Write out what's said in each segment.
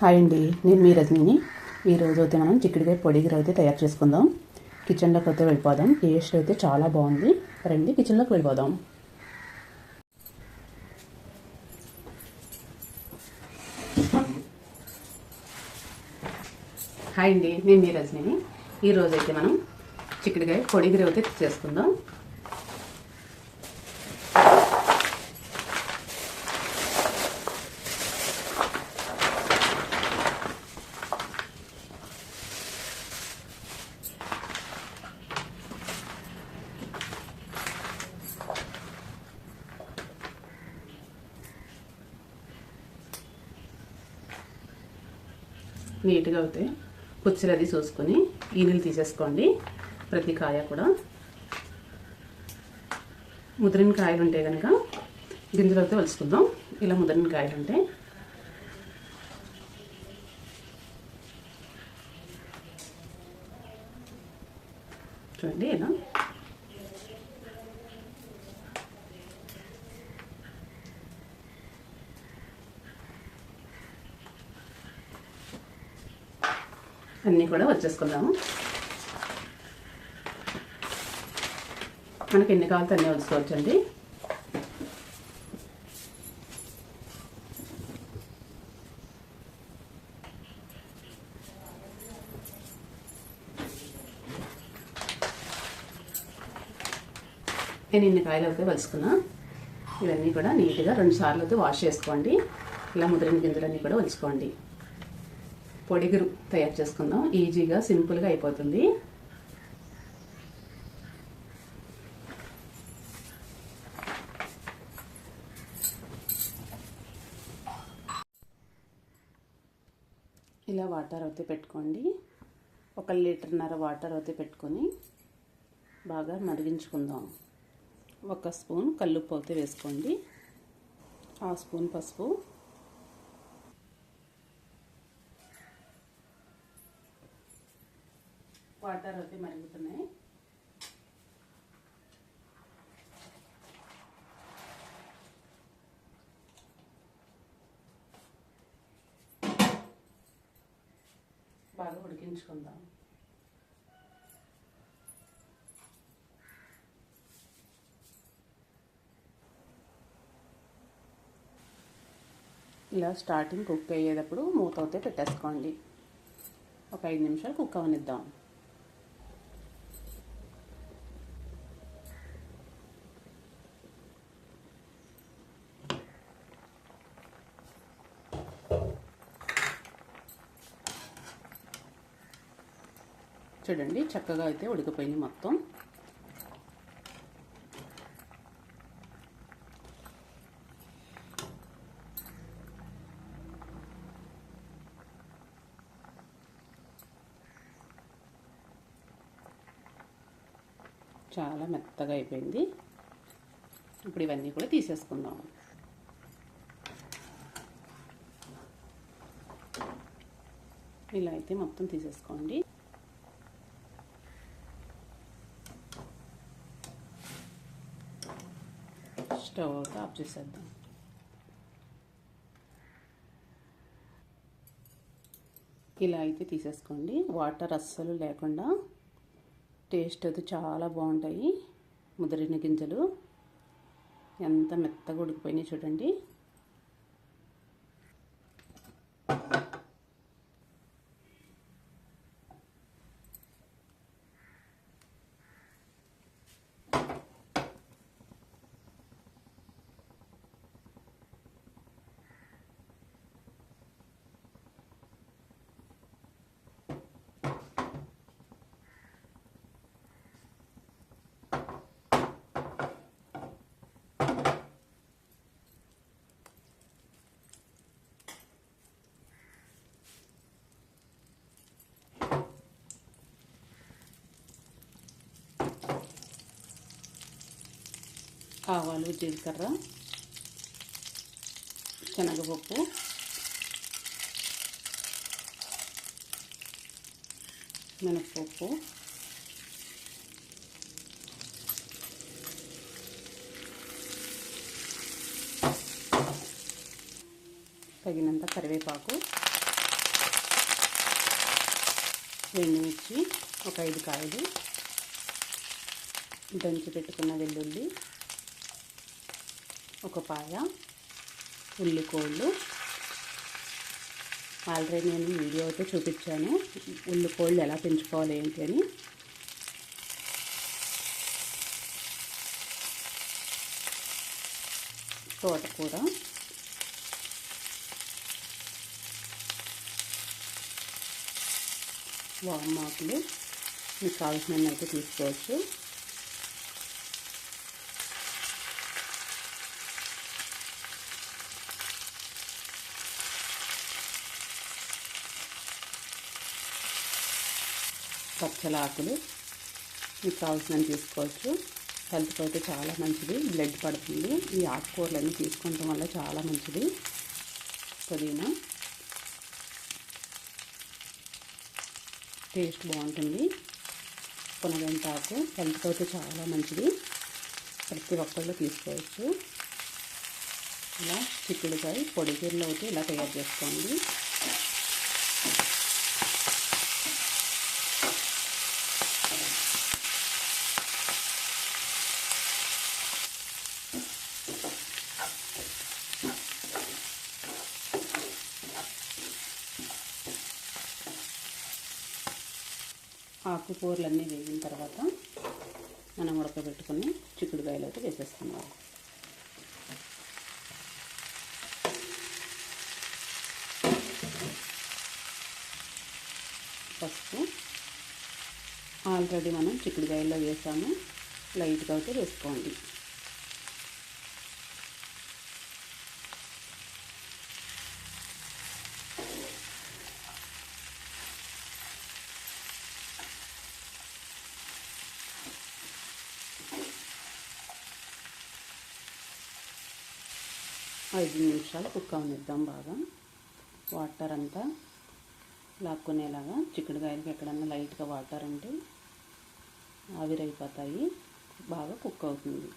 Hi అండి నేను మీ రజనీని. ఈరోజు అయితే మనం చిక్కుడుకాయ పొడిగిర అయితే తయారు చేసుకుందాం. కిచెన్లోకి అయితే వెళ్ళిపోదాం. టేస్ట్ అయితే చాలా బాగుంది. రండి కిచెన్లోకి వెళ్ళిపోదాం. హాయ్ అండి నేను మీ రజనీని. ఈరోజు అయితే మనం చిక్కుడుకాయ పొడిగిర అయితే చేసుకుందాం. నీట్గా అవుతాయి. పుచ్చులు అది చూసుకొని ఈనీళ్ళు తీసేసుకోండి. ప్రతి కాయ కూడా. ముదిరిన కాయలు ఉంటే కనుక గింజలు అయితే వలుసుకుందాం ఇలా ముదిరిన కాయలు ఉంటే. చూడండి ఇలా. అన్నీ కూడా వచ్చేసుకుందాము. మనకి ఎన్ని కావాలితే అన్నీ వచ్చుకోవచ్చండి నేను ఇన్ని కాయలు అయితే వలుసుకున్నా. ఇవన్నీ కూడా నీట్గా రెండు సార్లు అయితే వాష్ చేసుకోండి. ఇలా ముదిరిన గింజలన్నీ కూడా వలుచుకోండి పొడిగురు తయారు చేసుకుందాం. ఈజీగా సింపుల్గా అయిపోతుంది. ఇలా వాటర్ అయితే పెట్టుకోండి. ఒక లీటర్న్నర వాటర్ అయితే పెట్టుకొని బాగా మరిగించుకుందాం. ఒక స్పూన్ కల్లుప్పు అయితే వేసుకోండి. ఆ స్పూన్ పసుపు. వాటర్ అయితే మరుగుతున్నాయి. బాగా ఉడికించుకుందాం. ఇలా స్టార్టింగ్ కుక్ అయ్యేటప్పుడు మూత అయితే పెట్టేసుకోండి. ఒక ఐదు నిమిషాలు కుక్ అవనిద్దాం. చూడండి చక్కగా అయితే ఉడికిపోయింది మొత్తం. చాలా మెత్తగా అయిపోయింది. ఇప్పుడు ఇవన్నీ కూడా తీసేసుకుందాం. ఇలా అయితే మొత్తం తీసేసుకోండి. స్టవ్ ఆఫ్ చేసేద్దాం ఇలా అయితే తీసేసుకోండి. వాటర్ అస్సలు లేకుండా టేస్ట్ అయితే చాలా బాగుంటాయి. ముదిరిన గింజలు. ఎంత మెత్తగా ఉడికిపోయినాయి చూడండి. ఆవాలు జీలకర్ర శనగపప్పు. మినప్పప్పు. తగినంత కరివేపాకు. ఎండుమిర్చి ఒక ఐదు కాయలు. దంచి పెట్టుకున్న వెల్లుల్లి. ఒక పాయ ఉల్లికోళ్ళు. ఆల్రెడీ నేను వీడియో అయితే చూపించాను. ఉల్లికోళ్ళు ఎలా పెంచుకోవాలి ఏంటి అని. తోటకూర. వామాకులు మీకు కావాల్సినవి అయితే తీసుకోవచ్చు. పచ్చల ఆకులు మీకు కావాల్సినవి తీసుకోవచ్చు. హెల్త్కి అయితే చాలా మంచిది. బ్లడ్ పడుతుంది. ఈ ఆకుకూరలన్నీ తీసుకోవడం వల్ల చాలా మంచిది. పుదీనా. టేస్ట్ బాగుంటుంది. పునగంటాకు హెల్త్కి అయితే చాలా మంచిది. ప్రతి ఒక్కళ్ళు తీసుకోవచ్చు. ఇలా చిక్కుడుకాయ పొడి కీరలో అయితే ఇలా తయారు చేసుకోండి. ఆకుకూరలన్నీ వేగిన తర్వాత మనం ఉడకబెట్టుకుని చిక్కుడుకాయలు అయితే వేసేస్తున్నాం పసుపు ఆల్రెడీ మనం చిక్కుడుకాయల్లో వేసాము. లైట్గా అయితే వేసుకోండి. ఐదు నిమిషాలు కుక్ అవనిద్దాం బాగా. వాటర్ అంతా లాక్కునేలాగా చిక్కుడుకాయలకి ఎక్కడన్నా లైట్గా వాటర్ అంటే ఆవిరైపోతాయి. బాగా కుక్ అవుతుంది.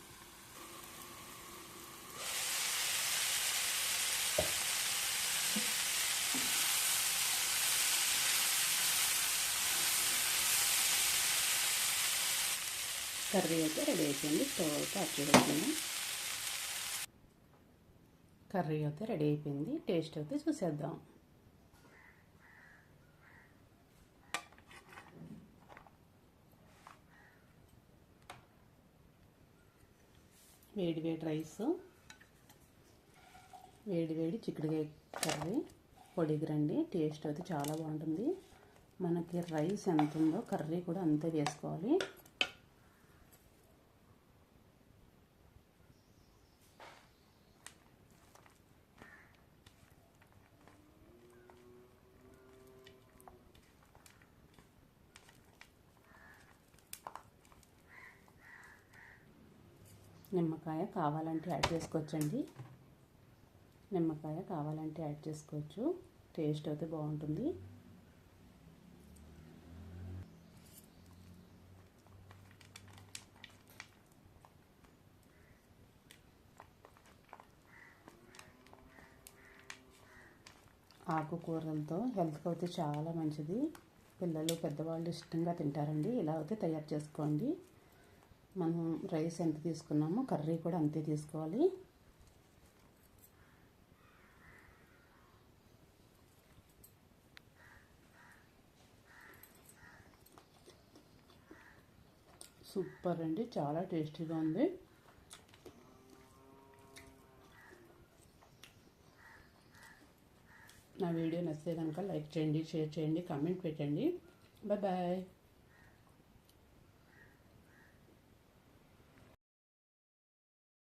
కర్రీ అయితే రెడీ అయిపోయింది. స్టవ్ అయితే అచ్చి కర్రీ అయితే రెడీ అయిపోయింది. టేస్ట్ అయితే చూసేద్దాం. వేడి వేడి రైస్ వేడి వేడి చిక్కుడుకాయ కర్రీ పొడిగిరండి. టేస్ట్ అయితే చాలా బాగుంటుంది. మనకి రైస్ ఎంత ఉందో కర్రీ కూడా అంతే వేసుకోవాలి. నిమ్మకాయ కావాలంటే యాడ్ చేసుకోవచ్చండి. నిమ్మకాయ కావాలంటే యాడ్ చేసుకోవచ్చు. టేస్ట్ అయితే బాగుంటుంది. ఆకుకూరలతో హెల్త్కి అయితే చాలా మంచిది. పిల్లలు పెద్దవాళ్ళు ఇష్టంగా తింటారండి. ఇలా అయితే తయారు చేసుకోండి. మనం రైస్ ఎంత తీసుకున్నామో కర్రీ కూడా అంతే తీసుకోవాలి. సూపర్ అండి చాలా టేస్టీగా ఉంది. నా వీడియో నచ్చితే కనుక లైక్ చేయండి షేర్ చేయండి కామెంట్ పెట్టండి. Bye bye.